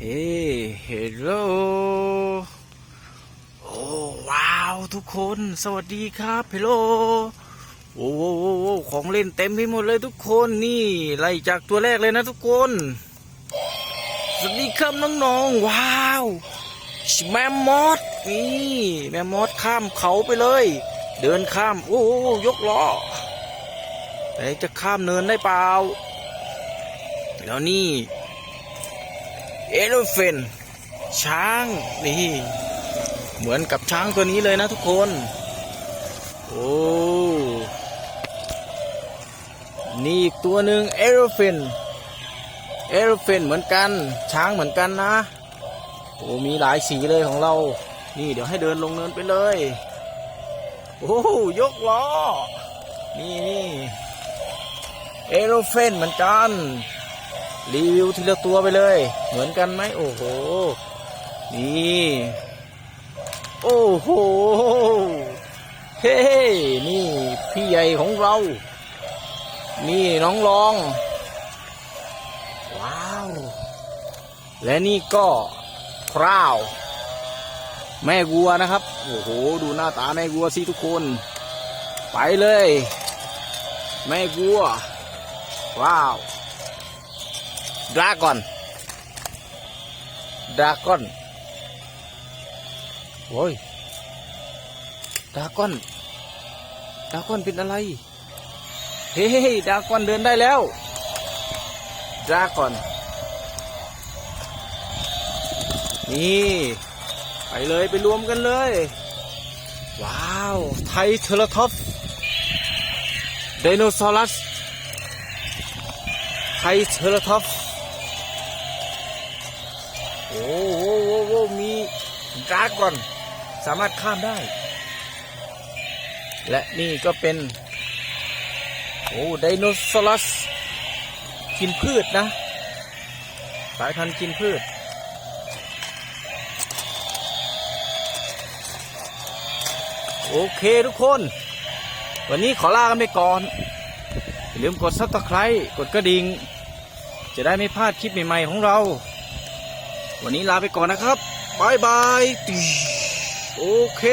เฮ้เฮลโลโอ้ว้าวทุกคนสวัสดีครับเฮลโลโอ้โหโอ้โหของเล่นเต็มไปหมดเลยทุกคนนี่ไล่จากตัวแรกเลยนะทุกคน สวัสดีครับน้องๆว้าวแมมมอสนี่แมมมอสข้ามเขาไปเลย เดินข้ามโอ้โหยกล้อแต่จะข้ามเนินได้เปล่า แล้วนี่ เอลเฟนช้างนี่ เหมือนกับช้างตัวนี้เลยนะทุกคน โอ้นี่อีกตัวหนึ่งเอลเฟนเอลเฟนเหมือนกัน ช้างเหมือนกันนะ โอ้มีหลายสีเลยของเรา นี่เดี๋ยวให้เดินลงเนินไปเลย โอ้ยกล้อ นี่นี่เอโรเฟนเหมือนกัน รีวิวทีละตัวไปเลย เหมือนกันไหมโอ้โห นี่ โอ้โห เฮ้นี่พี่ใหญ่ของเรา นี่น้องรอง ว้าว และนี่ก็พราว แม่วัวนะครับ โอ้โห ดูหน้าตาแม่วัวสิทุกคน ไปเลย แม่วัวว้าว ดราก้อนดราก้อนโอ้ยดราก้อนดราก้อนเป็นอะไร เฮ้ยดราก้อนเดินได้แล้วดราก้อน นี่ ไปเลยไปรวมกันเลย ว้าว ไทเทอร์ท็อปไดโนเสารัสไทเทอร์ท็อป โอ้โหโอ้โหมีดราก้อน สามารถข้ามได้ และนี่ก็เป็น โอ้ไดโนเสารัสกินพืชนะ สายพันธุ์กินพืช โอเคทุกคน วันนี้ขอลากันไปก่อน อย่าลืมกดซับสไครต์กดกระดิ่งจะได้ไม่พลาดคลิปใหม่ ๆ ของเรา วันนี้ลาไปก่อนนะครับบายบายโอเค